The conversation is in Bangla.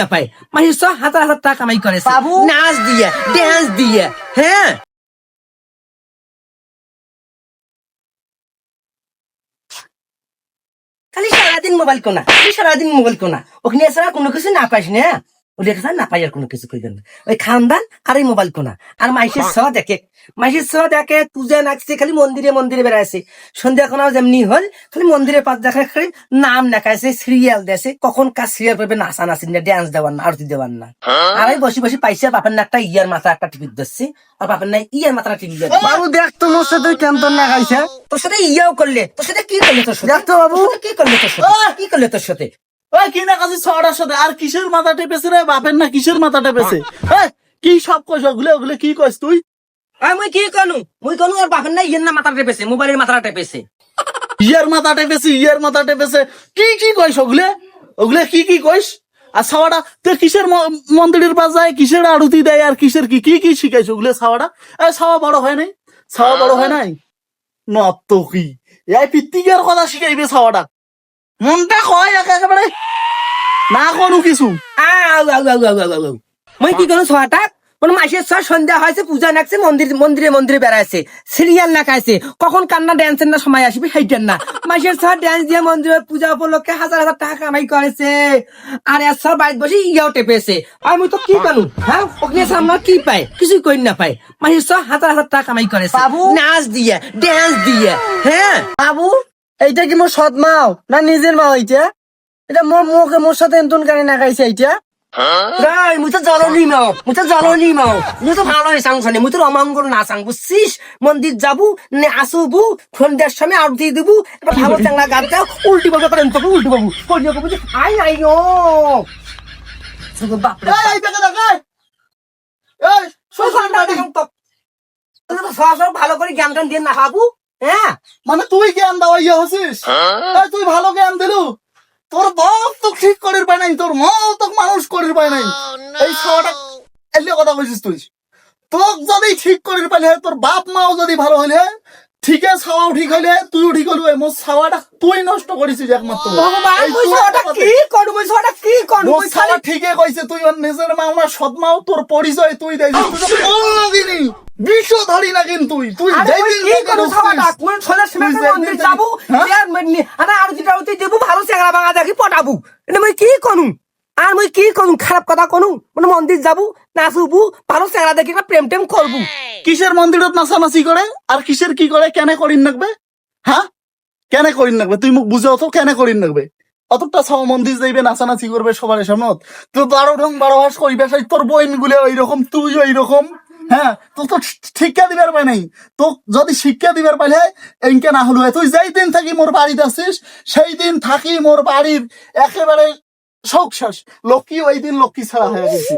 না পায় মানে স হাজার হাজার টাকা কামাই করে বাবু। নাচ দিয়ে ড্যান্স দিয়ে হ্যাঁ? খালি সারাদিন মোবাইল কোনা সারাদিন মোবাইল কোনা। ওখানে এছাড়া কোনো কিছু না পাইস না। ওদের কাছে না পাই আর কোনো কিছু কইবেন না। ওই খানদান আর এই মোবাইল কোনা। আর মাইসের ছ দেখে মাইসের ছ দেখে পূজা নাচছে খালি মন্দিরে মন্দিরে বেড়াইছে। সন্ধ্যা কোনাও যেমনি হল খালি মন্দিরে পাঁচ দেখা খালি নাম লেখাইছে সিরিয়াল দেছে কখন কাজ সিরিয়াল করবে নাচা নাচি না ড্যান্স দেওয়ার না আরতি দেওয়ার না। আর বসে বসে পাইছে বাপের না একটা ইয়ার মাথা একটা টিপি দিচ্ছে আর বাপের না ইয়ার মাথা টিপি দিচ্ছে বাবু দেখ তো মোর সাথে কেমন তোর না খাইছে। তোর সাথে ইয়াও করলে তোর সাথে কি করলে তোর সাথে? দেখ তো বাবু। কি করলে তোর সাথে? কি করলে তোর সাথে? ওই কি না কাছে ছড়ার সাথে? আর কিসের মাথা টেপেছে রে? বাপের না কিসের মাথা টেপেছে? কি সব কইস ওগুলো? ওগুলো কি কইস তুই? আর মুই কি কনু? মুই কনু আর বাপের না ইয়ের না মাথা টেপেছে মোবাইলের মাথা টেপেছে। ইয়ার মাথা টেপেছে ইয়ার মাথা টেপেছে। কি কি কইস ওগুলো? ওগুলো কি কি কইস? আর সাওয়াটা তুই কিসের মন্দিরের পাশ যায় কিসের আরতি দেয় আর কিসের কি? কি কি শিখাইছ ওগুলো সাওয়াটা সাওয়া বড় হয় নাই? সাওয়া বড় হয় নাই? নত কি? এই পিত্তিকের কথা শিখাইবে সাওয়াটা মনটা কয় একেবারে? না কোনো কিছু। আউ আউ আউ আউ আউ আউ আউ। মুই কি কোন ছয় সন্ধ্যা হয়েছে পূজা নাকছে মন্দির মন্দিরে মন্দিরে বেড়াইছে সিরিয়াল নাকাইছে কখন কান্না ড্যান্সের না সময় আসবে সেইটার না মাসের ছয় ড্যান্স দিয়ে মন্দিরে পূজা উপলক্ষে হাজার হাজার টাকা কামাই করেছে আর এর ছয় বাড়িতে বসে ইয়াও টেপেছে আর মুই তো কি কানু হ্যাঁ ওখানে সামনে কি পায়? কিছুই কই না পায় মাসের ছয় হাজার হাজার টাকা কামাই করেছে বাবু। নাচ দিয়ে ড্যান্স দিয়ে হ্যাঁ বাবু এইটা কি মোর সৎ মাও না নিজের মা হইছে এটা মোর মুখে মোর সাথে এন্তন কানে না খাইছে এইটা। রাই মুই তো জলনি মাও মুই তো জলনি মাও। মুই তো ভালো সাং শোনে মুই তো রমাঙ্গল না সাং বুঝছিস? মন্দির যাবু নে আসবু সন্ধ্যার সময় আরতি দিবু এবার ভালো চাংলা গাছ দাও উল্টি বাবু তোকে উল্টি বাবু বাবু যে? আই আই ও। শুধু এই দেখ এই। তুই তো ভালো করে জ্ঞান টান দিয়ে না খাবু হ্যাঁ? মানে তুই জ্ঞান দেওয়া ইয়ে হচ্ছিস এই, তুই ভালো তোর বাপ তো ঠিক করির পায় নাই তোর মাও তো মানুষ করির পায় নাই। এই খাওয়াটা এলে কথা কইছিস তুই। তোক যদি ঠিক করির পাইলে তোর বাপ মাও যদি ভালো হইলে ঠিকে ছাওয়াও ঠিক হইলে তুইও ঠিক হইলে। মোর ছাওয়াটা তুই নষ্ট করিছিস একমাত্র। একটা কি করু মুই ওটা কি করু খালি ছাওয়া ঠিকই কইছে তুই নিজের মা আমার সৎ মাও তোর পরিচয় তুই দেইছিস। তুই তো কোনোদিনই বিশ্ব ধরি না কিন্তু তুই কোন মন্দির যাব হ্যাঁ? আর আরে আরতি টারতি দেবো ভালো চেংড়া ভাঙা দেখি পটাবু। এটা মই কি করু আর মই কি করু খারাপ কথা কোনু মানে মন্দির যাব নাচবু ভালো চেংড়া দেখি একটা প্রেম টেম করবু। কিসের মন্দিরত নাচানাচি করে? আর কিসের কি করে? কেন করিন নাকবে হ্যাঁ কেন করিন নাকবে তুই মোক বুঝাও তো কেন করিন নাকবে অতটা সব মন্দির যাইবে নাচানাচি করবে সবার সামনত তো বারো ঢং বারো হাস কইবে তোর বইনগুলো এইরকম তুই এইরকম হ্যাঁ তো তো শিক্ষা দিবার পাই নাই। তো যদি শিক্ষা দিবার পাইলে, এনকে না হলো তুই যেই দিন থাকি মোর বাড়িতে আসিস, সেই দিন থাকি মোর বাড়ির একেবারে শোক শেষ। লক্ষ্মী ওই দিন লক্ষ্মী ছাড়া হয়ে গেছে।